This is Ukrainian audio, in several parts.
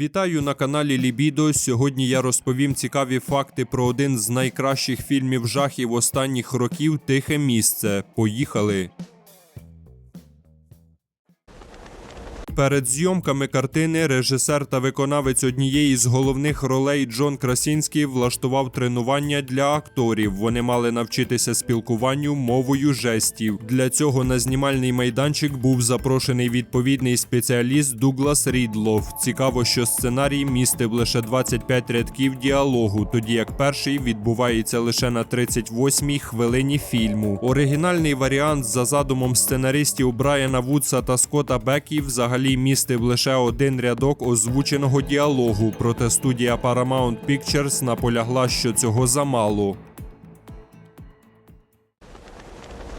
Вітаю на каналі Лібідо. Сьогодні я розповім цікаві факти про один з найкращих фільмів жахів останніх років Тихе місце. Поїхали. Перед зйомками картини режисер та виконавець однієї з головних ролей Джон Красінський влаштував тренування для акторів. Вони мали навчитися спілкуванню мовою жестів. Для цього на знімальний майданчик був запрошений відповідний спеціаліст Дуглас Рідлов. Цікаво, що сценарій містив лише 25 рядків діалогу, тоді як перший відбувається лише на 38-й хвилині фільму. Оригінальний варіант за задумом сценаристів Брайана Вудса та Скотта Бекі взагалі містив лише один рядок озвученого діалогу, проте студія Paramount Pictures наполягла, що цього замало.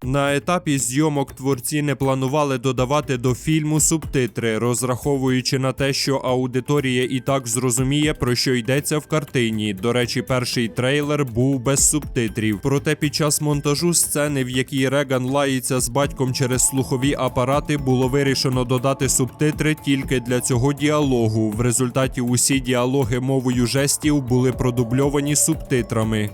На етапі зйомок творці не планували додавати до фільму субтитри, розраховуючи на те, що аудиторія і так зрозуміє, про що йдеться в картині. До речі, перший трейлер був без субтитрів. Проте під час монтажу сцени, в якій Реган лається з батьком через слухові апарати, було вирішено додати субтитри тільки для цього діалогу. В результаті усі діалоги мовою жестів були продубльовані субтитрами.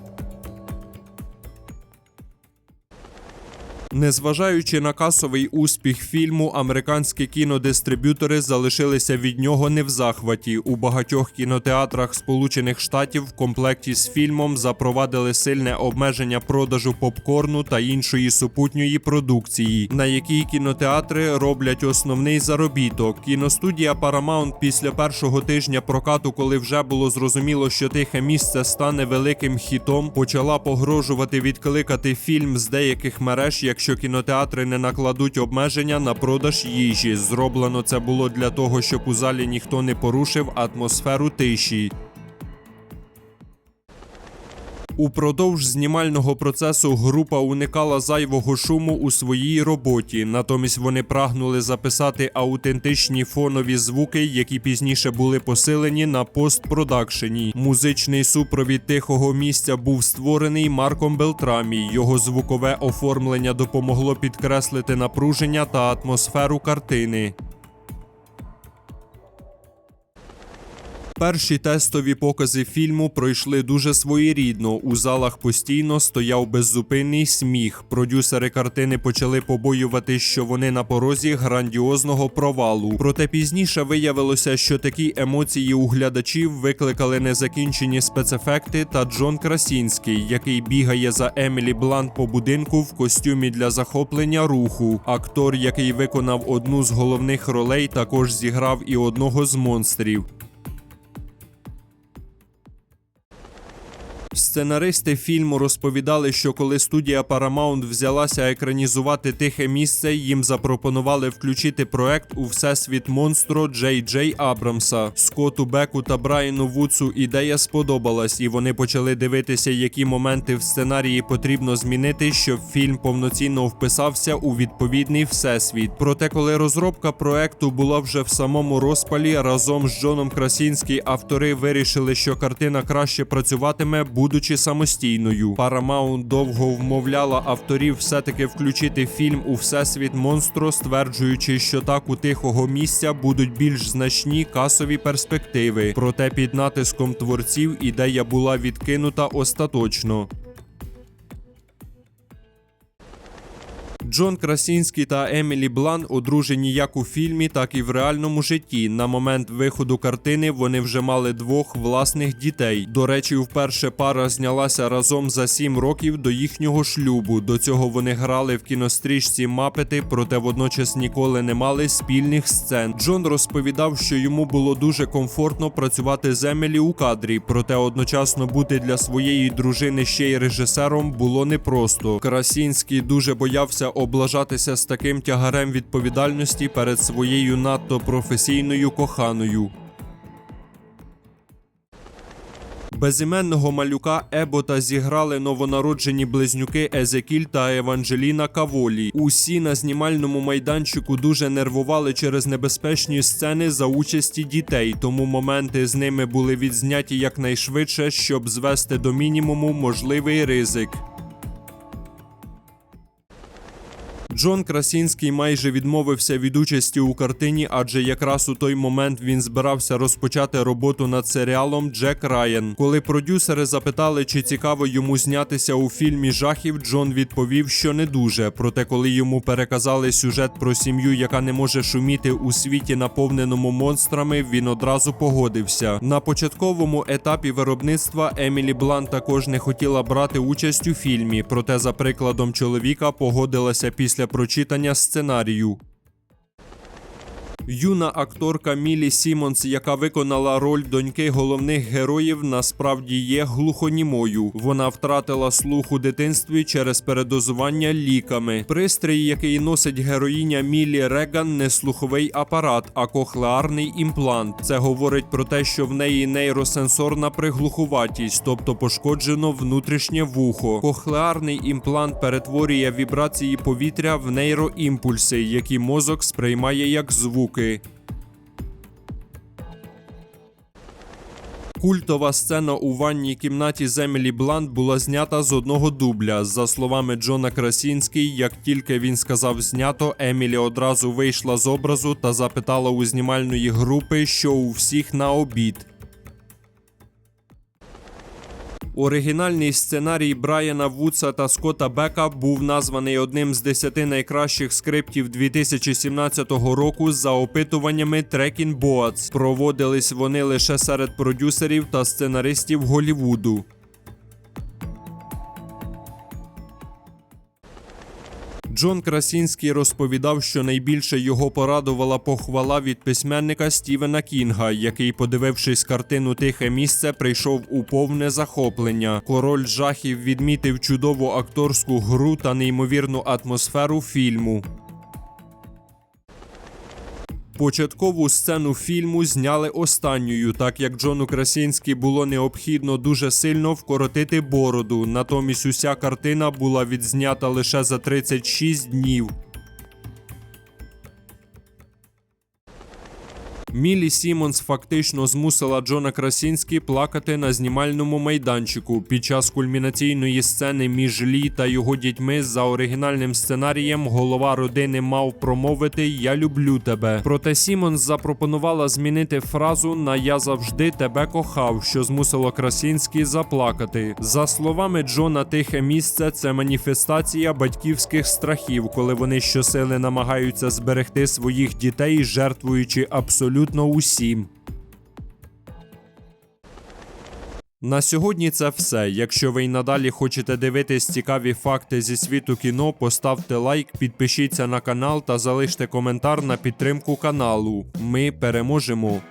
Незважаючи на касовий успіх фільму, американські кінодистриб'ютори залишилися від нього не в захваті. У багатьох кінотеатрах Сполучених Штатів в комплекті з фільмом запровадили сильне обмеження продажу попкорну та іншої супутньої продукції, на якій кінотеатри роблять основний заробіток. Кіностудія Paramount після першого тижня прокату, коли вже було зрозуміло, що тихе місце стане великим хітом, почала погрожувати відкликати фільм з деяких мереж, якщо кінотеатри не накладуть обмеження на продаж їжі. Зроблено це було для того, щоб у залі ніхто не порушив атмосферу тиші. Упродовж знімального процесу група уникала зайвого шуму у своїй роботі. Натомість вони прагнули записати аутентичні фонові звуки, які пізніше були посилені на постпродакшені. Музичний супровід тихого місця був створений Марком Белтрамі. Його звукове оформлення допомогло підкреслити напруження та атмосферу картини. Перші тестові покази фільму пройшли дуже своєрідно. У залах постійно стояв беззупинний сміх. Продюсери картини почали побоювати, що вони на порозі грандіозного провалу. Проте пізніше виявилося, що такі емоції у глядачів викликали незакінчені спецефекти та Джон Красінський, який бігає за Емілі Блант по будинку в костюмі для захоплення руху. Актор, який виконав одну з головних ролей, також зіграв і одного з монстрів. Сценаристи фільму розповідали, що коли студія Paramount взялася екранізувати тихе місце, їм запропонували включити проект у всесвіт монстро Джей Джей Абрамса. Скотту Беку та Брайану Вудсу ідея сподобалась, і вони почали дивитися, які моменти в сценарії потрібно змінити, щоб фільм повноцінно вписався у відповідний всесвіт. Проте, коли розробка проекту була вже в самому розпалі, разом з Джоном Красінський автори вирішили, що картина краще працюватиме, будучи самостійною. Paramount довго вмовляла авторів все-таки включити фільм у всесвіт монстро, стверджуючи, що так у тихого місця будуть більш значні касові перспективи. Проте під натиском творців ідея була відкинута остаточно. Джон Красінський та Емілі Блан одружені як у фільмі, так і в реальному житті. На момент виходу картини вони вже мали двох власних дітей. До речі, вперше пара знялася разом за сім років до їхнього шлюбу. До цього вони грали в кінострічці Мапети, проте водночас ніколи не мали спільних сцен. Джон розповідав, що йому було дуже комфортно працювати з Емілі у кадрі, проте одночасно бути для своєї дружини ще й режисером було непросто. Красінський дуже боявся облажатися з таким тягарем відповідальності перед своєю надто професійною коханою. Безіменного малюка Ебота зіграли новонароджені близнюки Езекіль та Еванжеліна Каволі. Усі на знімальному майданчику дуже нервували через небезпечні сцени за участі дітей, тому моменти з ними були відзняті якнайшвидше, щоб звести до мінімуму можливий ризик. Джон Красінський майже відмовився від участі у картині, адже якраз у той момент він збирався розпочати роботу над серіалом Джек Райан. Коли продюсери запитали, чи цікаво йому знятися у фільмі жахів, Джон відповів, що не дуже. Проте, коли йому переказали сюжет про сім'ю, яка не може шуміти у світі, наповненому монстрами, він одразу погодився. На початковому етапі виробництва Емілі Блант також не хотіла брати участь у фільмі, проте, за прикладом чоловіка, погодилася після прочитання сценарію. Юна акторка Мілі Сімонс, яка виконала роль доньки головних героїв, насправді є глухонімою. Вона втратила слух у дитинстві через передозування ліками. Пристрій, який носить героїня Мілі Реган, не слуховий апарат, а кохлеарний імплант. Це говорить про те, що в неї нейросенсорна приглухуватість, тобто пошкоджено внутрішнє вухо. Кохлеарний імплант перетворює вібрації повітря в нейроімпульси, які мозок сприймає як звуки. Культова сцена у ванній кімнаті з Емілі Блант була знята з одного дубля. За словами Джона Красінський, як тільки він сказав знято, Емілі одразу вийшла з образу та запитала у знімальної групи, що у всіх на обід. Оригінальний сценарій Брайана Вудса та Скотта Бека був названий одним з десяти найкращих скриптів 2017 року за опитуваннями Trekking Boats. Проводились вони лише серед продюсерів та сценаристів Голівуду. Джон Красінський розповідав, що найбільше його порадувала похвала від письменника Стівена Кінга, який, подивившись картину Тихе місце, прийшов у повне захоплення. Король жахів відмітив чудову акторську гру та неймовірну атмосферу фільму. Початкову сцену фільму зняли останньою, так як Джону Красінській було необхідно дуже сильно вкоротити бороду. Натомість уся картина була відзнята лише за 36 днів. Мілі Сімонс фактично змусила Джона Красінський плакати на знімальному майданчику під час кульмінаційної сцени між Лі та його дітьми за оригінальним сценарієм голова родини мав промовити Я люблю тебе. Проте Сімонс запропонувала змінити фразу на Я завжди тебе кохав, що змусило Красінський заплакати. За словами Джона, тихе місце це маніфестація батьківських страхів, коли вони щосили намагаються зберегти своїх дітей, жертвуючи абсолютно усім. На сьогодні це все. Якщо ви й надалі хочете дивитись цікаві факти зі світу кіно, поставте лайк, підпишіться на канал та залиште коментар на підтримку каналу. Ми переможемо.